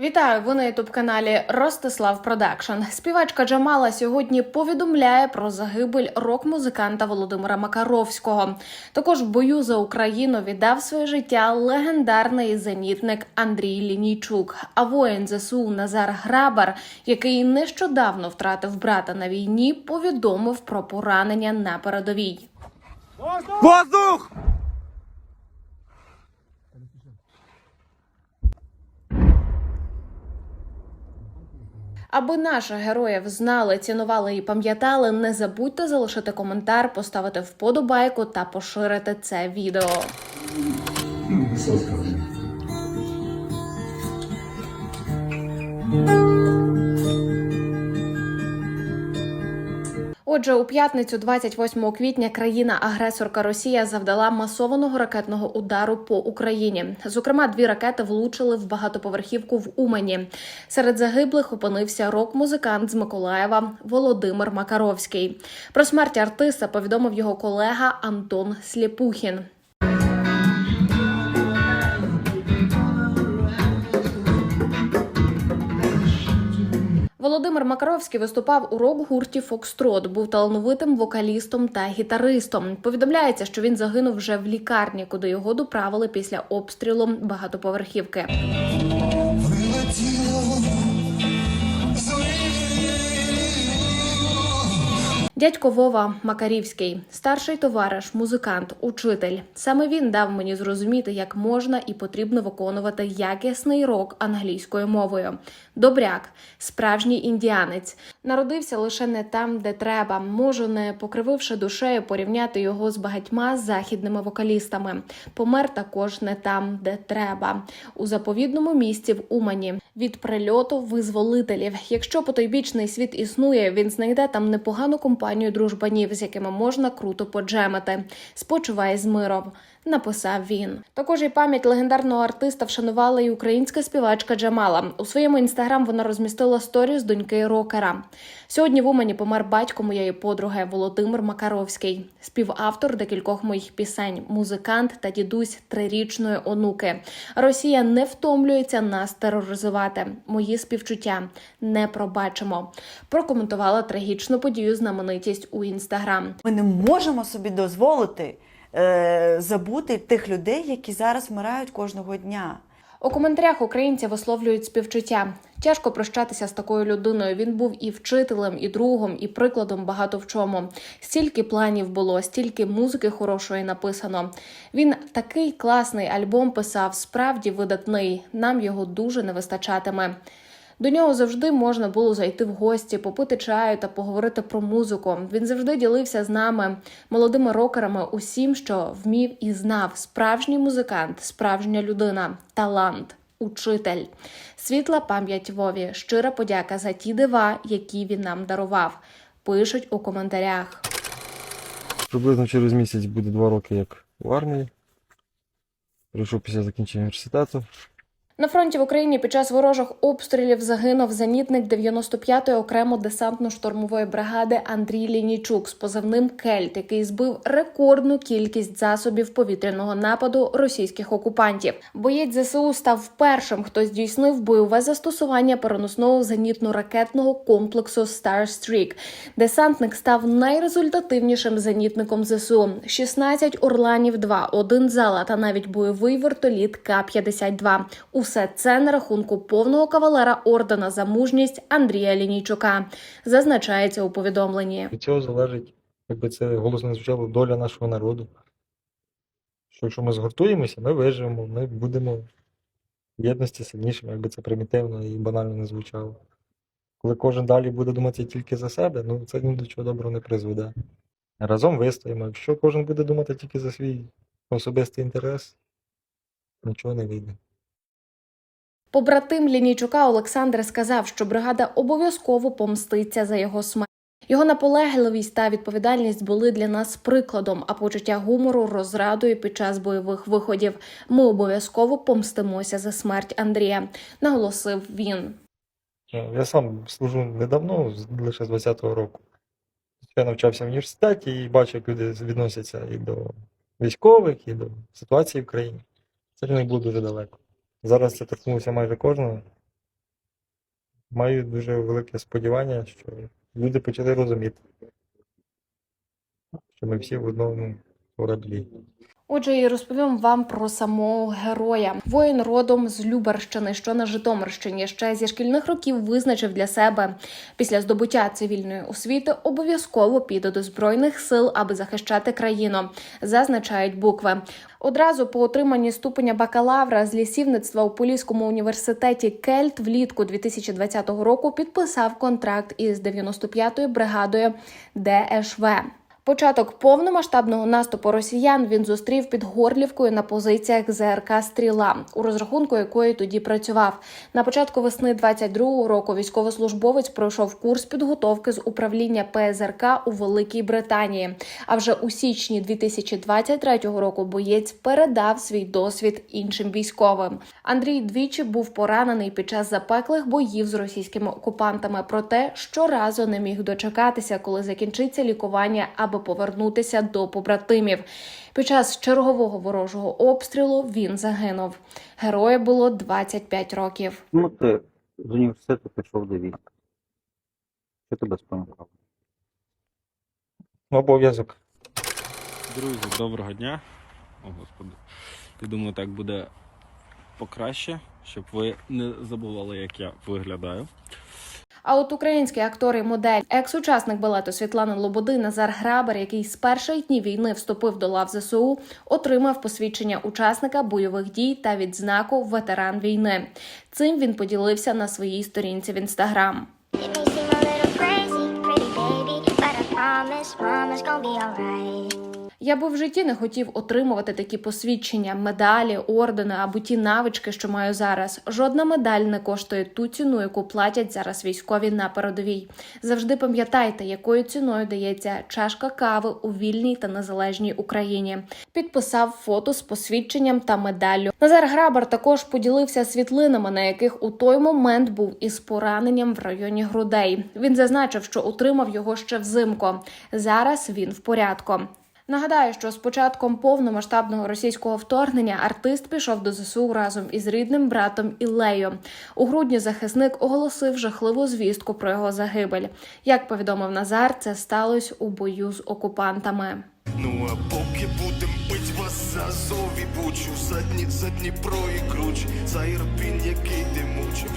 Вітаю! Ви на ютуб каналі Ростислав Продакшн. Співачка Джамала сьогодні повідомляє про загибель рок-музиканта Володимира Макаровського. Також в бою за Україну віддав своє життя легендарний зенітник Андрій Лінійчук. А воїн ЗСУ Назар Грабар, який нещодавно втратив брата на війні, повідомив про поранення на передовій. Воздух! Аби наших героїв знали, цінували і пам'ятали, не забудьте залишити коментар, поставити вподобайку та поширити це відео. Отже, у п'ятницю, 28 квітня, країна-агресорка Росія завдала масованого ракетного удару по Україні. Зокрема, дві ракети влучили в багатоповерхівку в Умані. Серед загиблих опинився рок-музикант з Миколаєва Володимир Макаровський. Про смерть артиста повідомив його колега Антон Сліпухін. Макаровський виступав у рок-гурті Фокстрот, був талановитим вокалістом та гітаристом. Повідомляється, що він загинув вже в лікарні, куди його доправили після обстрілу багатоповерхівки. Дядько Вова Макарівський, старший товариш, музикант, учитель. Саме він дав мені зрозуміти, як можна і потрібно виконувати якісний рок англійською мовою. Добряк, справжній індіанець, народився лише не там, де треба. Можу, не покрививши душею, порівняти його з багатьма західними вокалістами. Помер також не там, де треба, у заповідному місці в Умані. Від прильоту визволителів. Якщо потойбічний світ існує, він знайде там непогану компанію дружбанів, з якими можна круто поджемити. Спочивай з миром. Написав він. Також і пам'ять легендарного артиста вшанувала і українська співачка Джамала. У своєму інстаграм вона розмістила сторіс доньки рокера. Сьогодні в Умані помер батько моєї подруги Володимир Макаровський, співавтор декількох моїх пісень, музикант та дідусь трирічної онуки. Росія не втомлюється нас тероризувати. Мої співчуття не пробачимо. Прокоментувала трагічну подію знаменитість у інстаграм. Ми не можемо собі дозволити забути тих людей, які зараз вмирають кожного дня. У коментарях українці висловлюють співчуття. Тяжко прощатися з такою людиною. Він був і вчителем, і другом, і прикладом багато в чому. Стільки планів було, стільки музики хорошої написано. Він такий класний альбом писав, справді видатний. Нам його дуже не вистачатиме. До нього завжди можна було зайти в гості, попити чаю та поговорити про музику. Він завжди ділився з нами, молодими рокерами, усім, що вмів і знав. Справжній музикант, справжня людина, талант, учитель. Світла пам'ять Вові, щира подяка за ті дива, які він нам дарував. Пишуть у коментарях. Приблизно через місяць буде два роки як в армії. Прийшов після закінчення університету. На фронті в Україні під час ворожих обстрілів загинув зенітник 95-ї окремо десантно-штурмової бригади Андрій Лінійчук з позивним Кельт, який збив рекордну кількість засобів повітряного нападу російських окупантів. Боєць ЗСУ став першим, хто здійснив бойове застосування переносного зенітно-ракетного комплексу Starstreak. Десантник став найрезультативнішим зенітником ЗСУ: 16 орланів 2 один зала та навіть бойовий вертоліт К-52. Усе це на рахунку повного кавалера ордена за мужність Андрія Лінійчука, зазначається у повідомленні. Від цього залежить, якби це голосно звучало, доля нашого народу. Що якщо ми згуртуємося, ми виживемо, ми будемо в єдності сильнішими, якби це примітивно і банально не звучало. Коли кожен далі буде думати тільки за себе, ну це ні до чого доброго не призведе. Разом вистоїмо. Якщо кожен буде думати тільки за свій особистий інтерес, нічого не вийде. Побратим Лінійчука Олександр сказав, що бригада обов'язково помститься за його смерть. Його наполегливість та відповідальність були для нас прикладом, а почуття гумору розрадою під час бойових виходів. Ми обов'язково помстимося за смерть Андрія, наголосив він. Ну, Я сам служу недавно, лише з 20-го року. Я навчався в університеті і бачу, як люди відносяться і до військових, і до ситуації в країні. Це них було дуже далеко. Зараз це торкнулося майже кожного. маю дуже велике сподівання, що люди почали розуміти, що ми всі в одному кораблі. Отже, і розповім вам про самого героя. Воїн родом з Любарщини, що на Житомирщині, ще зі шкільних років визначив для себе після здобуття цивільної освіти обов'язково піде до збройних сил, аби захищати країну. Зазначають букви. Одразу по отриманні ступеня бакалавра з лісівництва у Поліському університеті Кельт влітку 2020 року підписав контракт із 95-ю бригадою ДШВ. Початок повномасштабного наступу росіян він зустрів під Горлівкою на позиціях ЗРК Стріла, у розрахунку якої тоді працював. На початку весни 22-го року військовослужбовець пройшов курс підготовки з управління ПСРК у Великій Британії. А вже у січні 2023 року боєць передав свій досвід іншим військовим. Андрій двічі був поранений під час запеклих боїв з російськими окупантами. Проте щоразу не міг дочекатися, коли закінчиться лікування, аби повернутися до побратимів. Під час чергового ворожого обстрілу він загинув. Герою було 25 років. Чому ти з університету пішов до війська? Що тебе спонукало? Обов'язок. Друзі, доброго дня. О, Господи. Я думаю, так буде покраще, щоб ви не забували, як я виглядаю. А от український актор і модель, екс-учасник балету Світлани Лободи Назар Грабер, який з перших днів війни вступив до лав ЗСУ, отримав посвідчення учасника бойових дій та відзнаку ветеран війни. Цим він поділився на своїй сторінці в інстаграм. It may promise mama's gonna be alright. Я би в житті не хотів отримувати такі посвідчення, медалі, ордени або ті навички, що маю зараз. Жодна медаль не коштує ту ціну, яку платять зараз військові на передовій. Завжди пам'ятайте, якою ціною дається чашка кави у вільній та незалежній Україні. Підписав фото з посвідченням та медаллю. Назар Грабар також поділився світлинами, на яких у той момент був із пораненням в районі грудей. Він зазначив, що отримав його ще взимку. Зараз він в порядку. Нагадаю, що з початком повномасштабного російського вторгнення артист пішов до ЗСУ разом із рідним братом Іллею. У грудні захисник оголосив жахливу звістку про його загибель. Як повідомив Назар, це сталося у бою з окупантами. Ну а поки будем бить вас за Азов і бучу, за, Дні- за Дніпро і круч, за Ірпінь, який ти.